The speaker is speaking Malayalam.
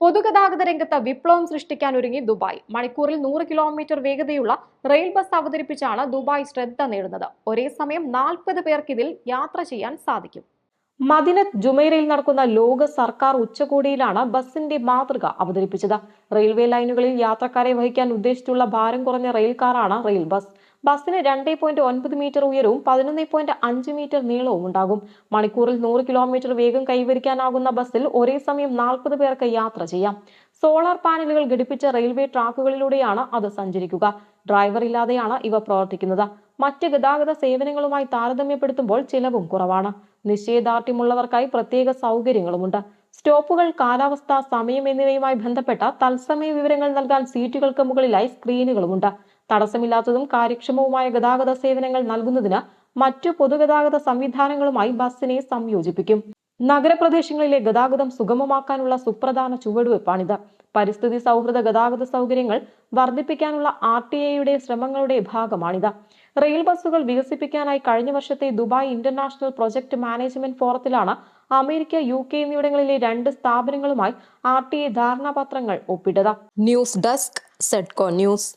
പൊതുഗതാഗത രംഗത്ത് വിപ്ലവം സൃഷ്ടിക്കാൻ ഒരുങ്ങി ദുബായ്. മണിക്കൂറിൽ നൂറ് കിലോമീറ്റർ വേഗതയുള്ള റെയിൽ ബസ് അവതരിപ്പിച്ചാണ് ദുബായ് ശ്രദ്ധ നേടുന്നത്. ഒരേ സമയം നാൽപ്പത് പേർക്ക് ഇതിൽ യാത്ര ചെയ്യാൻ സാധിക്കും. മദിനത്ത് ജുമൈറയിൽ നടക്കുന്ന ലോക സർക്കാർ ഉച്ചകോടിയിലാണ് ബസിന്റെ മാതൃക അവതരിപ്പിച്ചത്. റെയിൽവേ ലൈനുകളിൽ യാത്രക്കാരെ വഹിക്കാൻ ഉദ്ദേശിച്ചുള്ള ഭാരം കുറഞ്ഞ റെയിൽ കാറാണ് റെയിൽ ബസ്. ബസ്സിന് രണ്ടേ പോയിന്റ് ഒൻപത് മീറ്റർ ഉയരവും പതിനൊന്ന് പോയിന്റ് അഞ്ച് മീറ്റർ നീളവും ഉണ്ടാകും. മണിക്കൂറിൽ നൂറ് കിലോമീറ്റർ വേഗം കൈവരിക്കാനാകുന്ന ബസ്സിൽ ഒരേ സമയം നാൽപ്പത് പേർക്ക് യാത്ര ചെയ്യാം. സോളാർ പാനലുകൾ ഘടിപ്പിച്ച റെയിൽവേ ട്രാക്കുകളിലൂടെയാണ് അത് സഞ്ചരിക്കുക. ഡ്രൈവർ ഇല്ലാതെയാണ് ഇവ പ്രവർത്തിക്കുന്നത്. മറ്റ് ഗതാഗത സേവനങ്ങളുമായി താരതമ്യപ്പെടുത്തുമ്പോൾ ചിലവും കുറവാണ്. നിശ്ചയദാർഢ്യമുള്ളവർക്കായി പ്രത്യേക സൗകര്യങ്ങളുമുണ്ട്. സ്റ്റോപ്പുകൾ കാലാവസ്ഥ സമയം എന്നിവയുമായി ബന്ധപ്പെട്ട തത്സമയ വിവരങ്ങൾ നൽകാൻ സീറ്റുകൾക്ക് മുകളിലായി സ്ക്രീനുകളുമുണ്ട്. തടസ്സമില്ലാത്തതും കാര്യക്ഷമവുമായ ഗതാഗത സേവനങ്ങൾ നൽകുന്നതിന് മറ്റു പൊതുഗതാഗത സംവിധാനങ്ങളുമായി ബസ്സിനെ സംയോജിപ്പിക്കും. നഗരപ്രദേശങ്ങളിലെ ഗതാഗതം സുഗമമാക്കാനുള്ള സുപ്രധാന ചുവടുവെപ്പാണിത് പരിസ്ഥിതി സൗഹൃദ ഗതാഗത സൗകര്യങ്ങൾ വർദ്ധിപ്പിക്കാനുള്ള ആർ ടി എയുടെ ശ്രമങ്ങളുടെ ഭാഗമാണിത്. റെയിൽ ബസ്സുകൾ വികസിപ്പിക്കാനായി കഴിഞ്ഞ വർഷത്തെ ദുബായ് ഇന്റർനാഷണൽ പ്രൊജക്ട് മാനേജ്മെന്റ് ഫോറത്തിലാണ് അമേരിക്ക യു കെ എന്നിവിടങ്ങളിലെ രണ്ട് സ്ഥാപനങ്ങളുമായി ആർ ടി എ ധാരണാപത്രങ്ങൾ ഒപ്പിട്ടത്. ന്യൂസ് ഡെസ്ക് സെഡ്കോ ന്യൂസ്.